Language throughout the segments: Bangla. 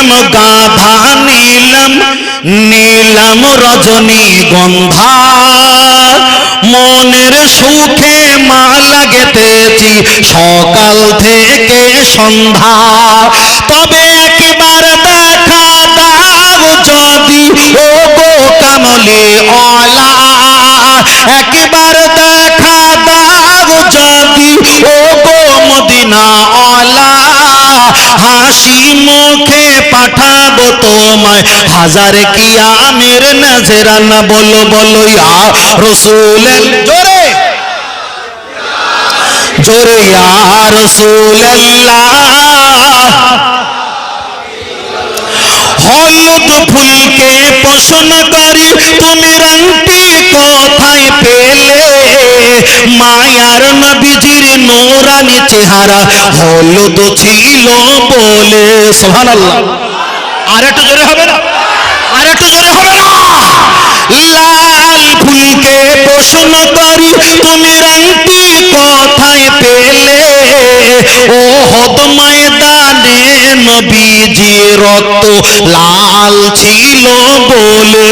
নিলাম গাধা, নিলাম নিলাম রজনী গন্ধা। মনের সুখে মালা গেতেছি সকাল থেকে সন্ধ্যা। তবে একবার দেখা দাও যদি, ও গো কামলে অলা। একবার দেখা দাও যদি, ও গো মদিনা অলা। হাসি মুখে পাঠাবো তোমায়। হাজার কি আমের নজরানা বলো বলো, ইয়া রসুল জোরে। জোরে, ইয়া রসুল্লাহ হলুদ ফুলকে পোষণ করি তুমি রংটি কোথায় পেলে? মায়ার নবীজির নোরানি চেহারা, হলুদ ছিল বলে। সুবহানাল্লাহ। আর একটু জোরে হবে না? আর একটু জোরে হবে না? লাল ফুলকে প্রশ্ন করি তুমি রংটি কথায় পেলে ও হদ ময়দানে নবীজি রক্ত লাল ছিল বলে।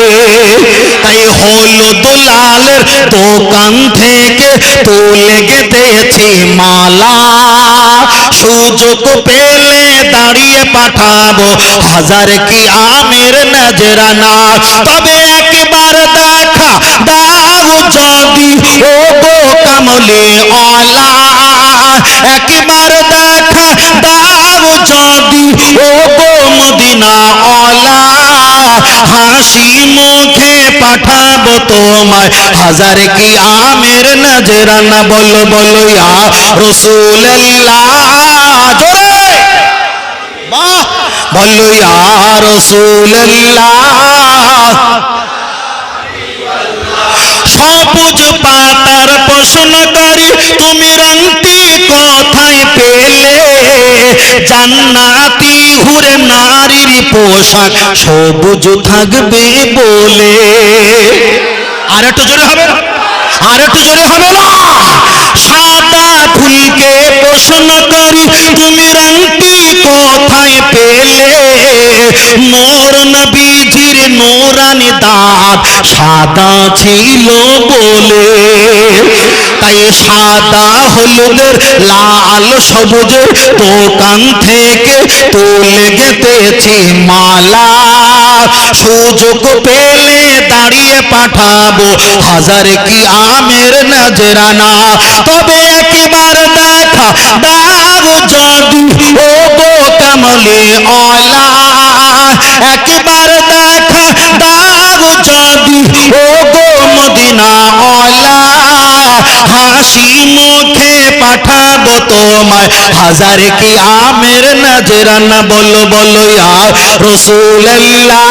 তাই হলুদ লালের দোকান থেকে তুলে গেতেছি মালা। সুযোগ পেলে দাঁড়িয়ে পাঠাবো হাজার কি আমের নজরানা। তবে একবার দেখা যদি ও গো কামলে অলা একবার দেখা দাও যদি ও গো মদিনা অলা হাসি মুখে পাঠাবো তোমায়। হাজার কি আমের নজরানা বলো বলো, ইয়া রসুল্লাহ জোরে! বাহ! বলো, ইয়া রসুল্লাহ সবুজ পাতার প্রশ্ন করি। তুমি রংটি কোথায় পেলে। জান্নাতি হুরে নারীর পোশাক সবুজ থাকবে বলে। আর একটু জোরে হবে? আর একটু জোরে হবে না? সাদা ফুলকে প্রশ্ন করি তুমি রংটি কোথায় পেলে? মোর নবীজির নোরানি দাঁত সাদা ছিল বলে। তাই সাদা হলুদের, লাল সবুজের দোকান থেকে তুলে গেতেছি মালা। সুযোগ পেলে দাঁড়িয়ে পাঠাবো। হাজার কি আমের নজরানা। তবে একবার দেখা দাও যদি। ও গো অলা একবার দেখা দাও যদি। ও গো মদিনা অলা হাসি মুখে পাঠাবো তোমায়। হাজার কি আমের নজরানা। বলো বলো, ইয়া রসুল্লাহ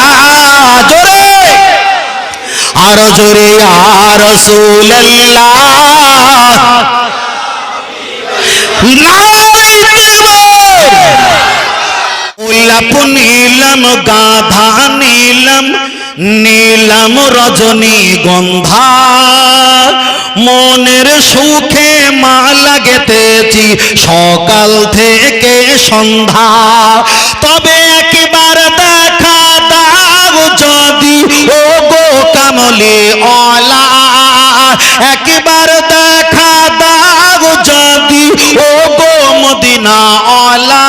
আরও জোরে আর গোলাপ নীলম গাধা, নীলম নীলম রজনী গন্ধা। মনের সুখে মালা গেতেছি সকাল থেকে সন্ধ্যা। একবার দেখা দাও যদি ও গো মদিনা অলা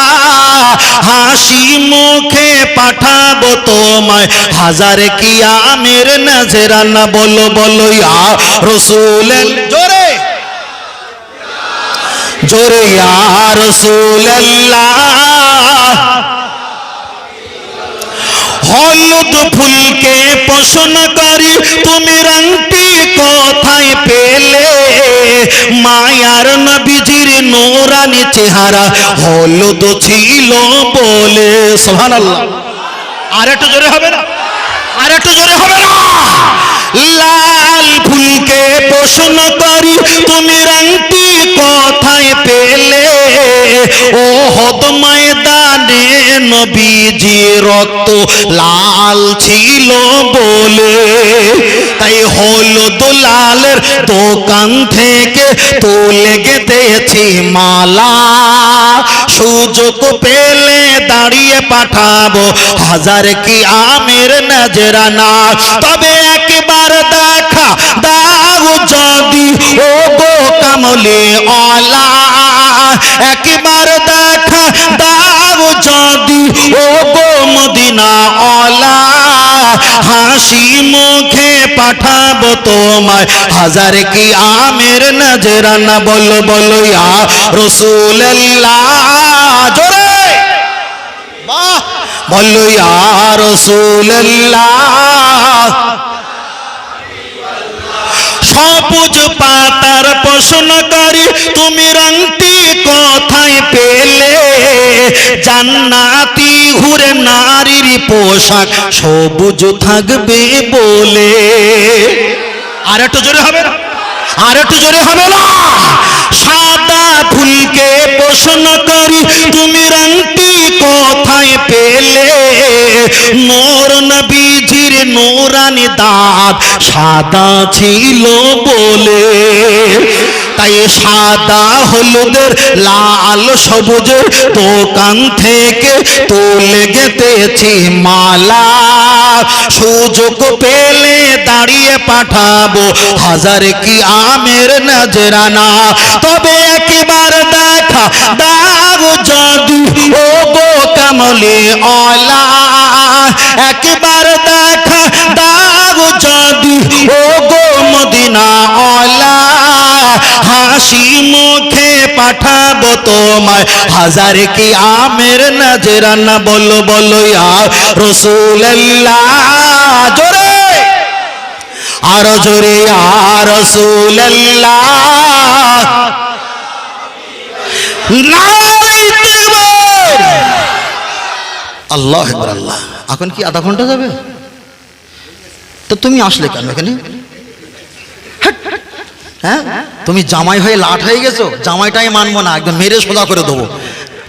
হাসি মুখে পাঠাবো তোমায়। হাজার কি আমের নজরানা বলো বলো, ইয়া রসুল জোরে। জোরে, ইয়া রসুল্লাহ হলুদ ফুলকে পোষণ করি। তুমি রংটি কোথায় পেলে? মায়ার নবীজির নোরানি চেহারা হলুদ ছিল বলে। সুবহানাল্লাহ। আর একটু জোরে হবে না? আর একটু জোরে হবে না? লাল ফুলকে পোষণ করি তুমি রংটি কোথায় পেলে? ও হদ ময়দানে নবীজি রক্ত লাল ছিল বলে। তাই হলুদ লালের দোকান থেকে তুলে গেতেছি মালা। সুযোগ পেলে দাঁড়িয়ে পাঠাবো হাজার কি আমের নজরানা। তবে একবার দেখা দাও যদি ও গো কামলে অলা। একবার দেখা দাও যদি ও গো মদিনা অলা। হাসি মুখে পাঠাবো তোমায়, হাজার কি আমের নজরানা বলো বলো ইয়া রসুল্লাহ জোরে! বাহ! বলো ইয়া রসুল্লাহ সবুজ পাতার প্রশ্ন করি, তুমি রংটি কোথায় পেলে? জান্নাতি হুরে নারীর পোশাক সবুজ থাকবে বলে। আর একটু জোরে হবে আর একটু জোরে হবে না। সাদা ফুলকে প্রশ্ন করি। তুমি রংটি কোথায় পেলে? মোর নবীজির নোরানি দাঁত সাদা ছিল বলে। তাই সাদা হলুদের, লাল সবুজের দোকান থেকে তুলে গেতেছি মালা। সুযোগ পেলে দাঁড়িয়ে পাঠাবো, হাজার কি আমের নজরানা। তবে একবার দেখা দাও যদি ও গো কামলে অলা। একবার দেখা দাও যদি ও গো মদিনা অলা। হাসি মুখে পাঠাবো তোমায়। হাজার কি আমের নজরানা? বলো বলো, ইয়া রসুল্লাহ জোরে। আরও জোরে আর রসুল্লাহ আল্লাহ আল্লাহ। এখন কি আধা ঘণ্টা যাবে? তো তুমি আসলে কেন এখানে। হ্যাঁ? তুমি জামাই হয়ে লাট হয়ে গেছো? জামাইটাই মানবো না, একদম মেরে সোজা করে দেবো।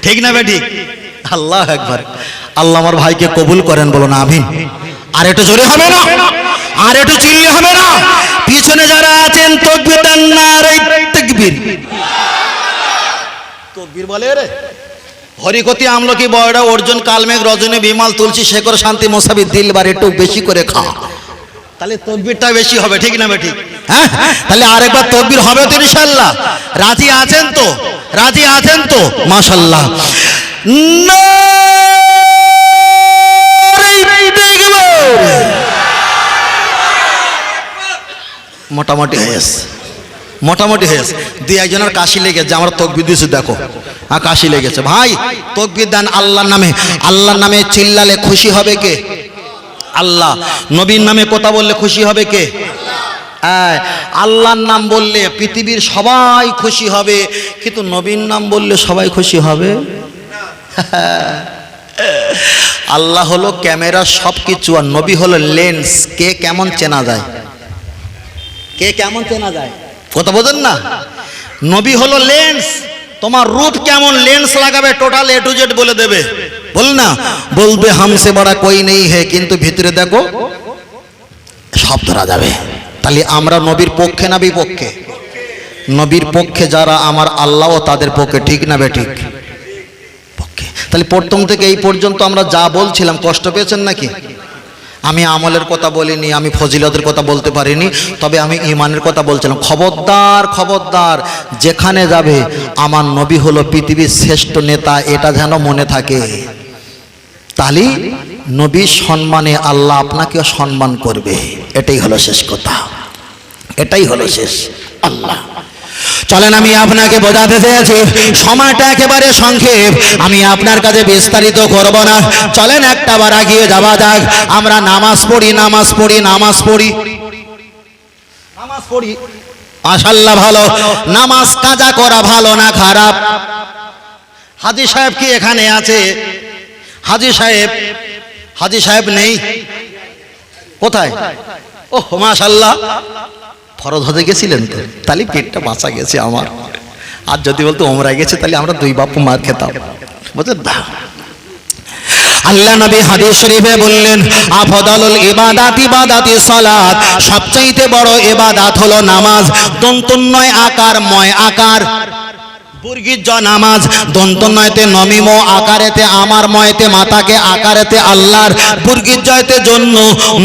ঠিক না বে ঠিক? আল্লাহ একবার। আল্লাহ আমার ভাইকে কবুল করেন বলো না আমিন। আর একটু জোরে হবে না? আর একটু চিল্লে হবে না? পিছনে যারা আছেন, তকবির তকবির। তকবির বলে রে? হরিকতি আমলকি বয়ডা অর্জুন, কালমেঘ, রজনী, বিমাল, তুলসী, শেখর, শান্তি, মোসাবি, দিলবার একটু বেশি করে খা। তাহলে তকবিরটা বেশি হবে, ঠিক না বেঠিক হ্যাঁ? তাহলে আরেকবার তকবির হবে তো ইনশাল্লাহ রাজি আছেন তো? রাজি আছেন তো? মাশাল্লাহ মোটামুটি হয়েছে। মোটামুটি হয়েছে। দুই একজনের কাশি লেগেছে, আমার তকবির দিয়েছে, দেখো। হ্যাঁ কাশি লেগেছে। ভাই, তকবির দেন আল্লাহর নামে। আল্লাহর নামে চিল্লালে খুশি হবে কে? আল্লাহ। নবীর নামে কথা বললে খুশি হবে কে? হ্যাঁ আল্লাহর নাম বললে পৃথিবীর সবাই খুশি হবে, কিন্তু নবীর নাম বললে সবাই খুশি হবে? আল্লাহ হলো ক্যামেরা সব কিছু আর নবী হলো লেন্স। কে কেমন চেনা যায়? কে কেমন চেনা যায়? কথা বোঝেন না? নবী হলো লেন্স। তোমার রূপ কেমন? লেন্স লাগাবে, টোটাল এ টু জেড বলে দেবে। বল না? বলবে, হামসে বড়া কই নেই হে, কিন্তু ভিতরে দেখো, সব ধরা যাবে। তাহলে আমরা নবীর পক্ষে না বিপক্ষে? নবীর পক্ষে যারা আমার আল্লাহ তাদের পক্ষে, ঠিক না বেঠিক? পক্ষে। তাহলে প্রথম থেকে এই পর্যন্ত আমরা যা বলছিলাম, কষ্ট পেয়েছেন নাকি? আমি আমলের কথা বলিনি, আমি ফজিলতের কথা বলতে পারিনি, তবে আমি ইমানের কথা বলছিলাম। খবরদার খবরদার, যেখানে যাবে, আমার নবী হলো পৃথিবীর শ্রেষ্ঠ নেতা, এটা যেন মনে থাকে। তাহলে নবীর সম্মানে আল্লাহ আপনাকেও সম্মান করবে। এটাই হলো শেষ কথা। এটাই হলো শেষ আল্লাহ। চলেন, আমি আপনাকে বোঝাতে চেয়েছি, সময়টা একেবারে সংক্ষেপ। আমি আপনার কাছে বিস্তারিত করব না। চলেন, একটা বার আগিয়ে যাওয়া যাক। আমরা নামাজ পড়ি নামাজ পড়ি নামাজ পড়ি। নামাজ পড়ি। মাশাল্লাহ ভালো। নামাজ কাজা করা ভালো না খারাপ? হাজি সাহেব কি এখানে আছে? হাজি সাহেব হাজি সাহেব নেই। কোথায়? ও মাশাল্লাহ ফরজ হজে গেছিলেন তো। তাহলে পেটটা বাঁচা গেছে আমার। আর যদি বলতো ওমরা গেছে, তাহলে আমরা দুই বাপু মার খেতাম। বুঝলেন না? আল্লাহ নবী হাদিস শরীফে বললেন, আফদালুল ইবাদাত ইবাদাতি সালাত। সবচাইতে বড় ইবাদাত হলো নামাজ। দন্তন্নয় আকার, ময় আকার। বুর্গির জ নামাজ। দন্ত নয়তে নমিম আকারেতে আমার ময়তে, মাতাকে আকারেতে আল্লাহর। বুর্গির জয়তে জন্য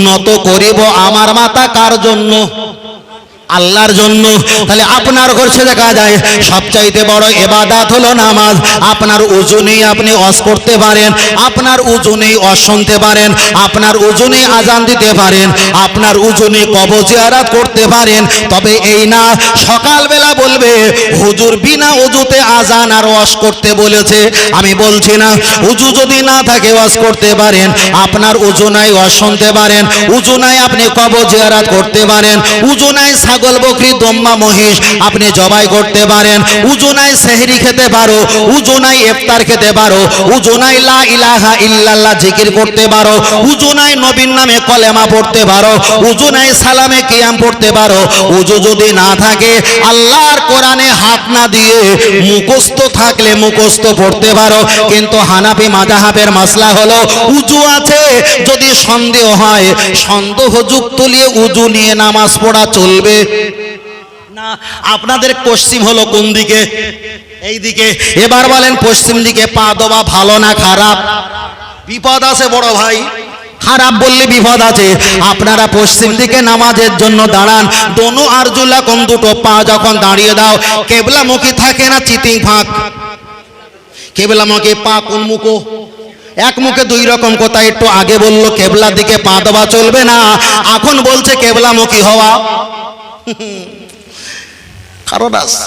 নত করিব আমার মাতা কার জন্য? আল্লাহর জন্য। তাহলে আপনার ঘরছে দেখা যায়, সবচাইতে বড় এবাদাত হলো নামাজ। আপনার উজুনেই আপনি অস করতে পারেন। আপনার উজুনেই অস শুনতে পারেন। আপনার উজুনে আজান দিতে পারেন। আপনার উজুনে কবজিয়ারাত করতে পারেন। তবে এই না, সকালবেলা বলবে, হুজুর বিনা উজুতে আজান আর ওয়াশ করতে বলেছে। আমি বলছি না, উজু যদি না থাকে ওয়াশ করতে পারেন। আপনার উজুনাই ওয়াশ শুনতে পারেন। উজুনাই আপনি কবজিয়ারাত করতে পারেন। উজুনাই ছাগল, বকরি, দম্মা, মহিষ, আপনি জবাই করতে পারেন। উজুনাই সেহরি খেতে পারো উজুনাই ইফতার খেতে পারো উজুনাই লা ইলাহা ইল্লাল্লাহ জিকির করতে পারো উজুনাই নবীর নামে কলেমা পড়তে পারো উজুনাই সালামে কিয়াম পড়তে পারো, উজু যদি না থাকে, আল্লাহর কোরআনে হাত না দিয়ে মুখস্থ থাকলে মুখস্থ পড়তে পারো। কিন্তু হানাফি মাজাহাবের মাসলা হলো, উজু আছে, যদি সন্দেহ হয়, সন্দেহযুক্ত নিয়ে উজু নিয়ে নামাজ পড়া চলবে আপনাদের পশ্চিম হলো কোন দিকে? এই দিকে। এবার বলেন পশ্চিম দিকে, পা দেওয়া ভালো না খারাপ? বিপদ আছে বড় ভাই। খারাপ বললে বিপদ আছে। আপনারা পশ্চিম দিকে নামাজের জন্য দাঁড়ান। দোনো আরজুলা কম দুটো পা যখন দাঁড়িয়ে দাও, কেবলামুখী থাকে না চিতিং ফাঁক? কেবলামুখী পা কোন মুখো? এক মুখে দুই রকম কথা, একটু আগে বলল, কেবলার দিকে পা দেওয়া চলবে না। এখন বলছে কেবলামুখী হওয়া। কারণ আছে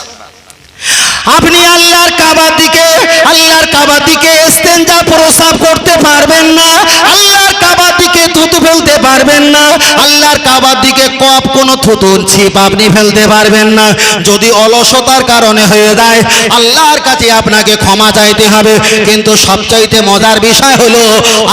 আপনি আল্লাহর কাবার দিকে, আল্লাহর কাবার দিকে ইস্তেঞ্জা প্রসাব করতে পারবেন না, আল্লাহর কাবার দিকে থুতু ফেলতে পারবেন না। আল্লাহর কাবার দিকে কপ কোনো থুতুর ছিপ আপনি ফেলতে পারবেন না। যদি অলসতার কারণে হয়ে যায়, আল্লাহর কাছে আপনাকে ক্ষমা চাইতে হবে। কিন্তু সবচাইতে মজার বিষয় হলো,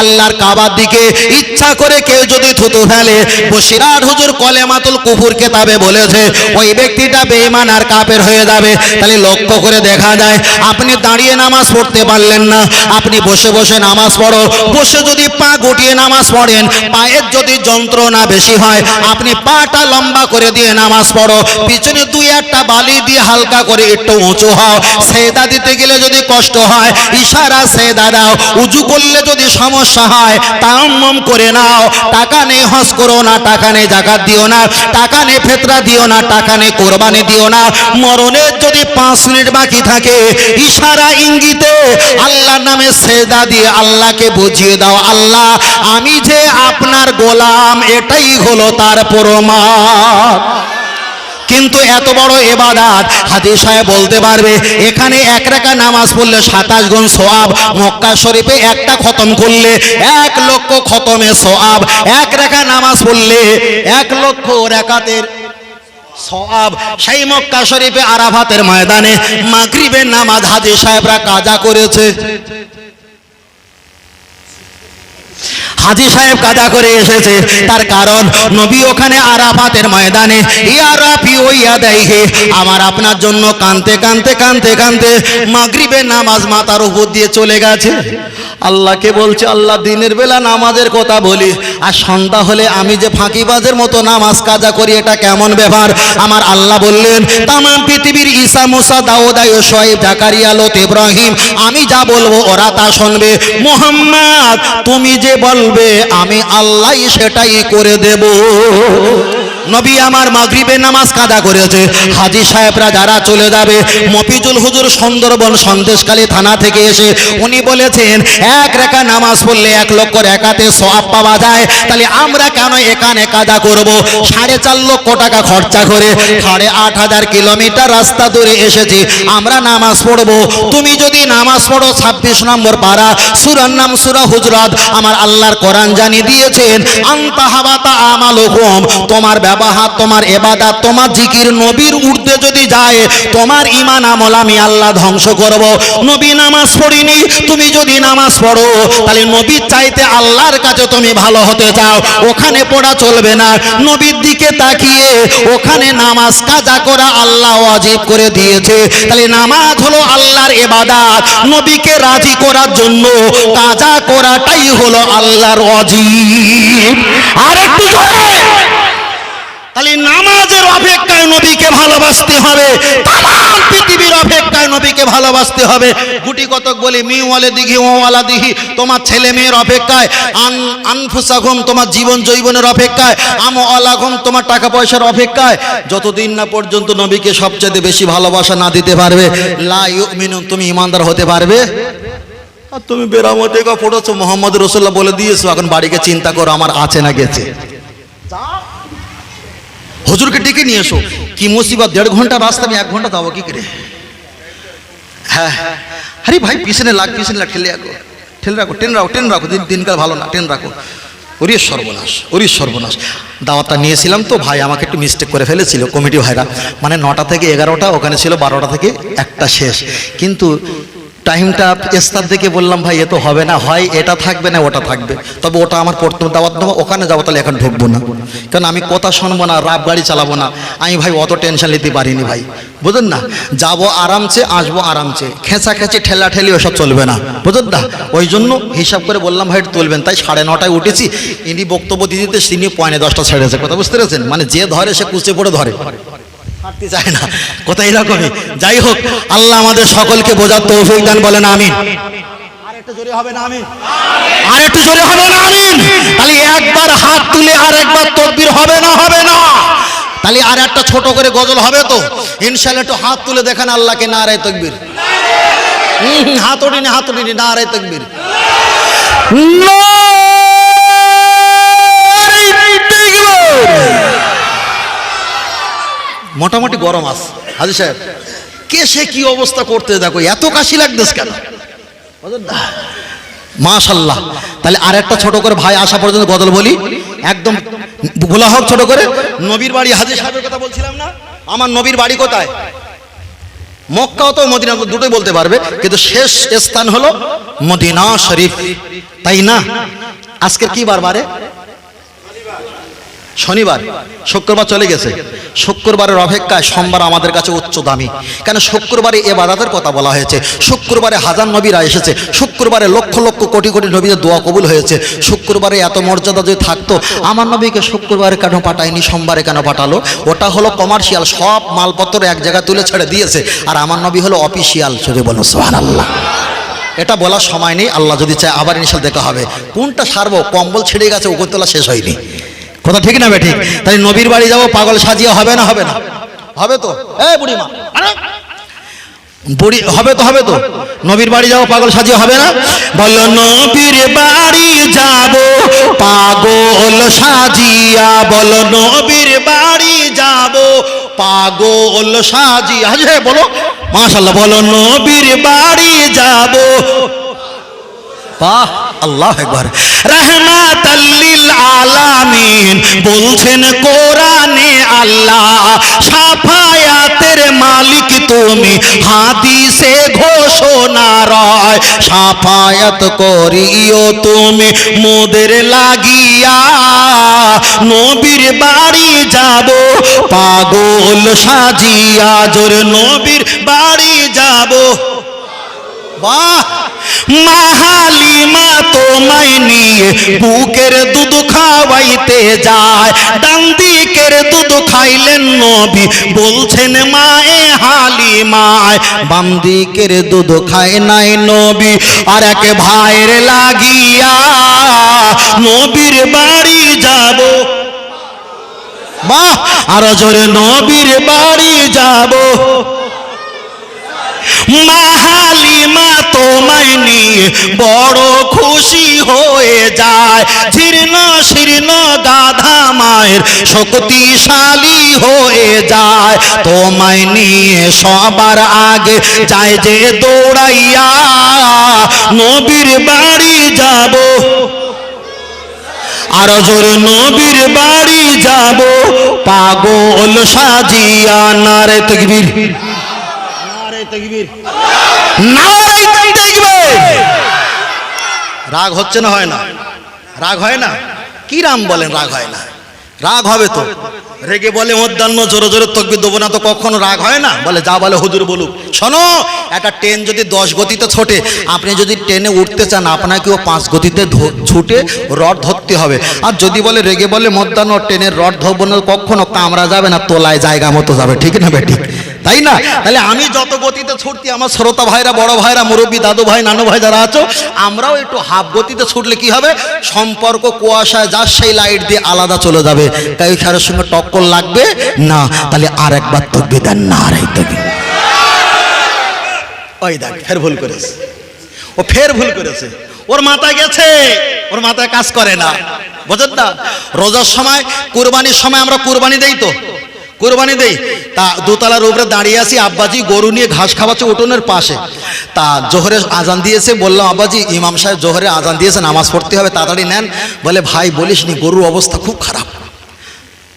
আল্লাহর কাবার দিকে ইচ্ছা করে কেউ যদি থুতু ফেলে বসিরাট হুজুর কলেমাতুল কুফুর কেতাবে বলেছে, ওই ব্যক্তিটা বেঈমান আর কাপের হয়ে যাবে। তাহলে লক্ষ্য করে দেখা যায়, আপনি দাঁড়িয়ে নামাজ পড়তে পারলেন না। আপনি বসে বসে নামাজ পড়ো। বসে যদি পা গুটিয়ে নামাজ পড়েন, পায়ের যদি যন্ত্রণা বেশি হয়। আপনি পাটা লম্বা করে দিয়ে নামাজ পড়ো। পিছনে দুই একটা বালি দিয়ে হালকা করে একটু উঁচু হও। সেদা দিতে গেলে যদি কষ্ট হয়, ইশারা সেদা দাও। উজু করলে যদি সমস্যা হয় তাম্মম করে নাও। টাকা নেই, হজ করো না, টাকা নেই, জাকাত দিও না। টাকা নেই, ফেতরা দিও না, টাকা নেই, কোরবানি দিও না। মরণের যদি পাঁচ মিনিট বাকি থাকে, ইশারা ইঙ্গিতে আল্লাহর নামে সেদা দিয়ে আল্লাহকে বুঝিয়ে দাও। আল্লাহ, আমি যে আপনার গোলাম এটাই হলো তার প্রমাণ। কিন্তু এত বড় এবাদাত হাদিস সাহেব বলতে পারবে, এখানে এক রেখা নামাজ পড়লে সাতাশ গুণ সোয়াব, মক্কা শরীফে একটা খতম করলে এক লক্ষ খতমে সোয়াব, এক রেখা নামাজ পড়লে এক লক্ষ রেখাতের সওয়াব সেই মক্কা শরীফে আরাফাতের ময়দানে মাগরিবের নামাজ হাজি সাহেবরা কাজা করেছে। হাজি সাহেব কাজা করে এসেছে। তার কারণ, নবী ওখানে আরাফাতের ময়দানে ইয়ারাফি ও ইয়াদাইহে আমার আপনার জন্য কানতে কানতে কানতে কানতে মাগরিবের নামাজ মাথার উপর দিয়ে চলে গেছে। আল্লাহকে বলছে, আল্লাহ, দিনের বেলা নামাজের কথা বলি, আর সন্ধ্যা হলে আমি যে ফাঁকিবাজের মতো নামাজ কাজা করি, এটা কেমন ব্যাপার? আমার আল্লাহ বললেন তাম পৃথিবীর ঈসা, মুসা, দাউদ, আয়ু, সোয়েব, জাকারিয়া, লোত, ইব্রাহিম, আমি যা বলব ওরা তা শুনবে। মোহাম্মদ, তুমি যে বলবে আমি আল্লাহ সেটাই করে দেব। নবী আমার মাগরিবের নামাজ কাদা করেছে। হাজি সাহেবরা যারা চলে যাবে, মফিজুল হুজুর সুন্দরবন সন্দেশকালী থানা থেকে এসে উনি বলেছেন, এক রেখা নামাজ পড়লে এক লক্ষ রেখাতে সওয়াব পাওয়া যায়, তাহলে আমরা কেন এখানে কাদা করব? সাড়ে চার লক্ষ টাকা খরচা করে সাড়ে আট হাজার কিলোমিটার রাস্তা দূরে এসেছি, আমরা নামাজ পড়ব। তুমি যদি নামাজ পড়ো ছাব্বিশ নম্বর পাড়া, সুরার নাম সুরা হুজরাত, আমার আল্লাহর কোরআন জানিয়ে দিয়েছেন আন্তাহাবাতা আমাল হুকুম তোমার ব্যবহার তোমার এবাদাত, তোমার জিকির নবীর উর্ধে যদি যায়, তোমার ইমান আমল আমি আল্লাহ ধ্বংস করব। নবী নামাজ পড়িনি, তুমি যদি নামাজ পড়ো, তাহলে নবীর চাইতে আল্লাহর কাছে তুমি ভালো হতে চাও। ওখানে পড়া চলবে না। নবীর দিকে তাকিয়ে ওখানে নামাজ কাজা করা আল্লাহ ওয়াজিব করে দিয়েছে। তাহলে নামাজ হলো আল্লাহর এবাদাত। নবীকে রাজি করার জন্য কাজা করাটাই হলো আল্লাহর ওয়াজিব। আর একটু তাহলে নামাজের অপেক্ষায় নবীকে ভালোবাসতে হবে। তাম পৃথিবীর অপেক্ষায় নবীকে ভালোবাসতে হবে। গুটি কতক বলি মিওয়ালে দিঘি ওয়ালা দিঘি তোমার ছেলে মেয়ের অপেক্ষায়, আন আনফুসাঘম তোমার জীবন জৈবনের অপেক্ষায়, আম অলাঘম তোমার টাকা পয়সার অপেক্ষায়। যতদিন না পর্যন্ত নবীকে সবচেয়ে বেশি ভালোবাসা না দিতে পারবে, লা ইউমিনুন, তুমি ইমানদার হতে পারবে। আর তুমি বেরামতে পড়েছো, মোহাম্মদ রসুল্লাহ বলে দিয়েছ, এখন বাড়িকে চিন্তা করো, আমার আছে না গেছে। হুজুরকে ডেকে নিয়ে এসো। কি মুসিবত? দেড় ঘণ্টা রাস্তা আমি এক ঘণ্টা যাব, কি করে? হ্যাঁ আরে ভাই, পিছনে লাগ পিছনে লাগ, ঠেলে রাখো। ঠেলে রাখো, টেন রাখো টেন রাখো। দিনকাল ভালো না, টেন রাখো। ওরে সর্বনাশ ওরে সর্বনাশ। দাওয়াতটা নিয়েছিলাম তো ভাই, আমাকে একটু মিস্টেক করে ফেলেছিল কমিটি ভাইরা। মানে নটা থেকে এগারোটা, ওখানে ছিল বারোটা থেকে একটা শেষ। কিন্তু টাইমটা স্তার দেখে বললাম, ভাই, এ তো হবে না, হয় এটা থাকবে না, ওটা থাকবে। তবে ওটা আমার প্রথম দাওয়াত দেবো, ওখানে যাব, তাহলে এখন ঢুকবো না। কারণ আমি কথা শুনব না রাব গাড়ি চালাবো না। আমি ভাই, অত টেনশন নিতে পারিনি ভাই। বুঝলেন না? যাব আরামসে, আসব আরামসে। খেঁচা খেঁচি ঠেলা ঠেলি ওসব চলবে না। বুঝলেন না? ওই জন্য হিসাব করে বললাম, ভাই তুলবেন। তাই সাড়ে নটায় উঠেছি। ইনি বক্তব্য দিতে, তিনি পয়নে দশটা ছেড়েছে কথা বুঝতে পেরেছেন? মানে যে ধরে, সে কুচে পড়ে ধরে। হাঁটতে চায় না। কোথায় এরকমই। যাই হোক আল্লাহ আমাদের সকলকে বোঝার তৌফিক দান বলেন আমিন। আর একটু জোরে হবে না আমিন? আর একটু জোরে হবে না আমিন। তাহলে একবার হাত তুলে আর একবার তকবির হবে না হবে না। তাহলে আর একটা ছোট করে গজল হবে তো? ইনশাল্লাহ একটু হাত তুলে দেখেন আল্লাহকে না রে তকবির। হুম, হুম, হাত ওঠিনি হাত ওঠিনি না রে তকবির মোটামুটি গরম আস হাজি সাহেব, কে সে কি অবস্থা করতে দেখো, এত কাশি লাগতেস কেন? মাশাল্লাহ। তাহলে আর একটা ছোট করে ভাই আসা পর্যন্ত গদল বলি। একদম ভোলা হোক ছোট করে। নবীর বাড়ি, হাজি সাহেবের কথা বলছিলাম না? আমার নবীর বাড়ি কোথায়? মক্কাও তো মদিনা দুটোই বলতে পারবে। কিন্তু শেষ স্থান হলো মদিনা শরীফ। তাই না? আজকের কি বার বারে? শনিবার, শুক্রবার চলে গেছে। শুক্রবারের অপেক্ষায় সোমবার আমাদের কাছে উচ্চ দামি কেন শুক্রবারে এ বাদাতের কথা বলা হয়েছে? শুক্রবারে হাজার নবীরা এসেছে। শুক্রবারে লক্ষ লক্ষ কোটি কোটি নবীদের দোয়া কবুল হয়েছে। শুক্রবারে এত মর্যাদা যদি থাকতো, আমার নবীকে শুক্রবারে কেন পাঠায়নি, সোমবারে কেন পাঠালো? ওটা হলো কমার্শিয়াল, সব মালপত্র এক জায়গায় তুলে ছেড়ে দিয়েছে। আর আমার নবী হলো অফিসিয়াল যদি বলো সোহান আল্লাহ এটা বলার সময় নেই, আল্লাহ যদি চায় আবার ইনশাল দেখা হবে। কোনটা সারবো? কম্বল ছিঁড়ে গেছে ওগরতলা শেষ হয়নি। কথা ঠিক না বেঠিক তাই নবীর বাড়ি যাব পাগল সাজিয়ে হবে না হবে না? হবে তো? এ বুড়িমা! বুড়ি হবে তো হবে তো? নবীর বাড়ি যাব পাগল সাজিয়ে হবে না? বলল নবীর বাড়ি যাব পাগল সাজিয়া। বলো নবীর বাড়ি যাব পাগল সাজিয়া। হ্যাঁ বলো। মাশাল্লাহ বলো নবীর বাড়ি যাব। বাহ আল্লাহ একবার রহমাতাল্লিল আলামিন বলছেন, কোরআনে আল্লাহ সাফায়াতের মালিক তুমি। হাদিসে ঘোষণা রয়, সাফায়াত করিও তুমি। মোদের লাগিয়া নবীর বাড়ি যাব, পাগল সাজিয়া জোর নবীর বাড়ি যাব। বাহ! মাহালিমা তোমায় নিয়ে বুকের দুধ খাওয়াইতে যায়। ডান দিকের দুধ খাইলেন নবী, বলছেন, মায়ে হালিমায় বাম দিকের দুধ খায় নাই নবী। আর এক ভাইয়ের লাগিয়া নবীর বাড়ি যাব। বাহ, আর জোরে, নবীর বাড়ি যাব। মাহালিমা তোমায় নিয়ে বড় খুশি হয়ে যায়। জীর্ণ শীর্ণ গাধা মায়ের শক্তিশালী হয়ে যায়। তোমায় নিয়ে সবার আগে যায় যে দৌড়াইয়া নবীর বাড়ি যাব। আর জোর নবীর বাড়ি যাব। পাগল সাজিয়া নারে তকবীর। তকবীর। রাগ হচ্ছে না হয় না? রাগ হয় না? কি রাম বলেন রাগ হয় না? রাগ হবে তো। রেগে বলে মধ্যাহ্ন জোরে জোরে তকবি দেবো না তো কখনো রাগ হয় না? বলে যা বলে হুজুর বলুক। শোনো একটা ট্রেন যদি দশ গতিতে ছোটে আপনি যদি ট্রেনে উঠতে চান আপনাকেও পাঁচ গতিতে ছুটে রড ধরতে হবে। আর যদি বলে রেগে বলে মধ্যাহ্ন ট্রেনের রড ধরবো না কখনো কামড়া যাবে না তোলায় জায়গা মতো যাবে। ঠিক না বেঠিক তাই না? তাহলে আমি যত গতিতে ছুটতি আমার শ্রোতা ভাইরা, বড় ভাইরা, মুরব্বী, দাদু ভাই, নানু ভাই যারা আছো, আমরাও একটু হাফ গতিতে ছুটলে কি হবে? সম্পর্ক কুয়াশায় যার সেই লাইট দিয়ে আলাদা চলে যাবে। তাই খেয়ারের সঙ্গে টক্কর লাগবে? না। তাহলে আর একবার তকবি দেন না আর এই তকবি ওই দেখ, ফের ভুল করেছে। ও ফের ভুল করেছে। ওর মাথায় গেছে, ওর মাথায় কাজ করে না। বোঝেন না? রোজার সময়, কুরবানির সময় আমরা কুরবানি দেই তো। কুরবানি দেই। তা দোতলার উপরে দাঁড়িয়ে আছি, আব্বাজি গরু নিয়ে ঘাস খাওয়াচ্ছে উঠোনের পাশে। তা জোহরে আজান দিয়েছে বললাম আব্বাজি, ইমাম সাহেব জোহরে আজান দিয়েছে, নামাজ পড়তে হবে, তাড়াতাড়ি নেন। বলে, ভাই, বলিস নি, গরুর অবস্থা খুব খারাপ।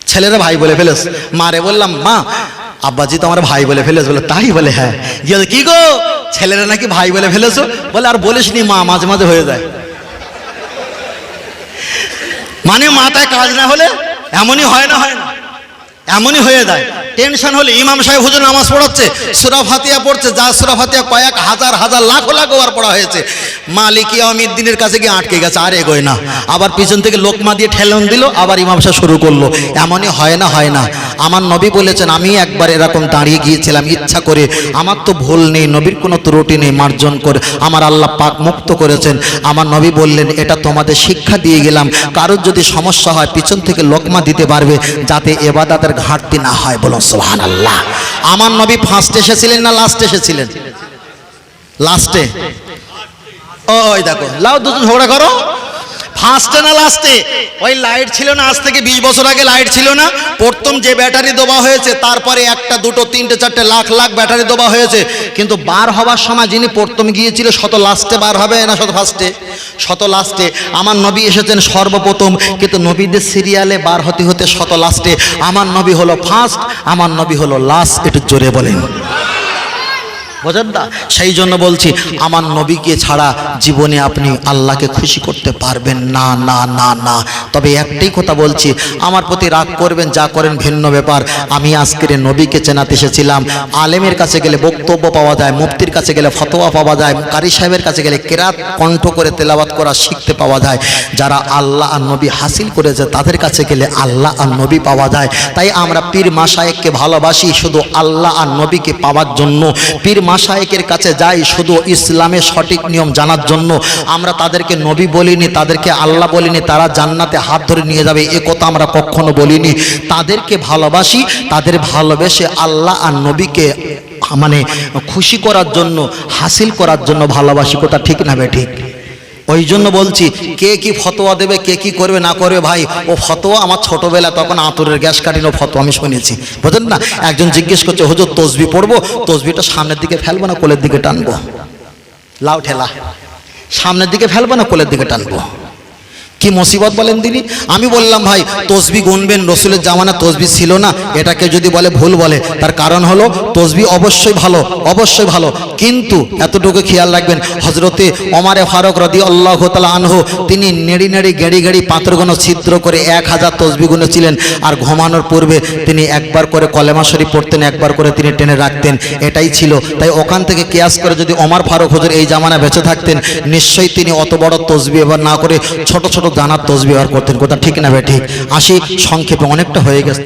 ছেলেরা ভাই বলে ফেলেস মারে বললাম, মা, আব্বাজি তো আমার ভাই বলে ফেলেছ। বলে, তাই বলে হ্যাঁ। গিয়ে কি গো? ছেলেরা নাকি ভাই বলে ফেলেছো। বলে, আর বলিস নি, মা, মাঝে মাঝে হয়ে যায়। মানে মাথায় কাজ না হলে এমনই হয় না হয় না। এমনই হয়ে যায়। টেনশন হলে ইমাম সাহেব হুজুর নামাজ পড়াচ্ছে, সুরা ফাতিয়া পড়ছে, যা সুরা ফাতিয়া কয়েক হাজার হাজার, লাখো, লাখ ওয়ার পড়া হয়েছে। মালিকি অমির দিনের কাছে গিয়ে আটকে গেছে, আর এগোয় না। আবার পিছন থেকে লোকমা দিয়ে ঠেলন দিল, আবার ইমাম সাহেব শুরু করল। এমনই হয় না হয় না। আমার নবী বলেছেন, আমি একবার এরকম দাঁড়িয়ে গিয়েছিলাম, ইচ্ছা করে। আমার তো ভুল নেই, নবীর কোনো ত্রুটি নেই, মার্জন করে। আমার আল্লাহ পাক মুক্ত করেছেন। আমার নবী বললেন, এটা তোমাদের শিক্ষা দিয়ে গেলাম। কারোর যদি সমস্যা হয়, পিছন থেকে লোকমা দিতে পারবে, যাতে এবাদাতের ঘাটতি না হয়। বলো সোহান আল্লাহ আমার নবী ফার্স্টে এসেছিলেন না লাস্টে এসেছিলেন? লাস্টে ওই দেখো লাও দুজন ঝগড়া করো। ফার্স্টে না লাস্টে? ওই লাইট ছিল না, আজ থেকে বিশ বছর আগে লাইট ছিল না। প্রথম যে ব্যাটারি দেওয়া হয়েছে, তারপরে একটা, দুটো, তিনটে, চারটে, লাখ লাখ ব্যাটারি দেওয়া হয়েছে। কিন্তু বার হবার সময় যিনি প্রথম গিয়েছিল, শত লাস্টে বার হবে না শত ফার্স্টে শত লাস্টে। আমার নবী এসেছেন সর্বপ্রথম, কিন্তু নবীদের সিরিয়ালে বার হতে হতে শত লাস্টে। আমার নবী হলো ফার্স্ট আমার নবী হলো লাস্ট একটু জোরে বলেন। বোঝেন না? সেই জন্য বলছি, আমার নবীকে ছাড়া জীবনে আপনি আল্লাহকে খুশি করতে পারবেন না না না না। তবে একটাই কথা বলছি, আমার প্রতি রাগ করবেন, যা করেন ভিন্ন ব্যাপার। আমি আজকের নবীকে চেনাতে এসেছিলাম, আলেমের কাছে গেলে বক্তব্য পাওয়া যায়, মুফতির কাছে গেলে ফতোয়া পাওয়া যায় কারি সাহেবের কাছে গেলে কেরাত কণ্ঠ করে তেলাবাত করা শিখতে পাওয়া যায়। যারা আল্লাহ আর নবী হাসিল করেছে, তাদের কাছে গেলে আল্লাহ আর নবী পাওয়া যায়। তাই আমরা পীর মাসায়েককে ভালোবাসি, শুধু আল্লাহ আর নবীকে পাওয়ার জন্য। পীর মাসায়েকের কাছে যাই শুধু ইসলামের সঠিক নিয়ম জানার জন্য। আমরা তাদেরকে নবী বলিনি, তাদেরকে আল্লাহ বলিনি, তারা জান্নাতে হাত ধরে নিয়ে যাবে, এ কথা আমরা কখনো বলিনি। তাদেরকে ভালোবাসি, তাদের ভালোবেসে আল্লাহ আর নবীকে মানে খুশি করার জন্য, হাসিল করার জন্য ভালোবাসি। কথা ঠিক না ঠিক? ওই জন্য বলছি, কে কি ফতোয়া দেবে, কে কি করবে, না করবে ভাই? ও ফতোয়া আমার ছোটবেলা তখন আতরের গ্যাস কাটিনো ফতোয়া আমি শুনেছি। বুঝলেন না? একজন জিজ্ঞেস করছে, হুজুর, তসবি পড়ব? তসবিটা সামনের দিকে ফেলব না কোলের দিকে টানবো? লাউ ঠেলা। সামনের দিকে ফেলব না কোলের দিকে টানবো? কি মুসিবত বলেন তিনি? আমি বললাম, ভাই, তসবি গুনবেন, রসুলের জামানা তসবি ছিল না। এটাকে যদি বলে ভুল বলে, তার কারণ হলো তসবি অবশ্যই ভালো অবশ্যই ভালো। কিন্তু এতটুকু খেয়াল রাখবেন হজরতে অমারে ফারুক রদি আল্লাহ তালা আনহু, তিনি নেড়ি নেড়ি, গেড়ি গেড়ি পাত্রগুলো ছিদ্র করে এক হাজার তসবি গুনেছিলেন। আর ঘুমানোর পূর্বে তিনি একবার করে কলেমা শরীফ পড়তেন, একবার করে তিনি টেনে রাখতেন। এটাই ছিল। তাই ওখান থেকে কেয়াস করে যদি অমর ফারুক হুজুর এই জামানা বেঁচে থাকতেন, নিশ্চয়ই তিনি অত বড় তসবি এবার না করে ছোট ছোট দানার তসবি ব্যবহার করতেন। কথা ঠিক না ভাই ঠিক। আসি সংক্ষেপে অনেকটা হয়ে গেছে।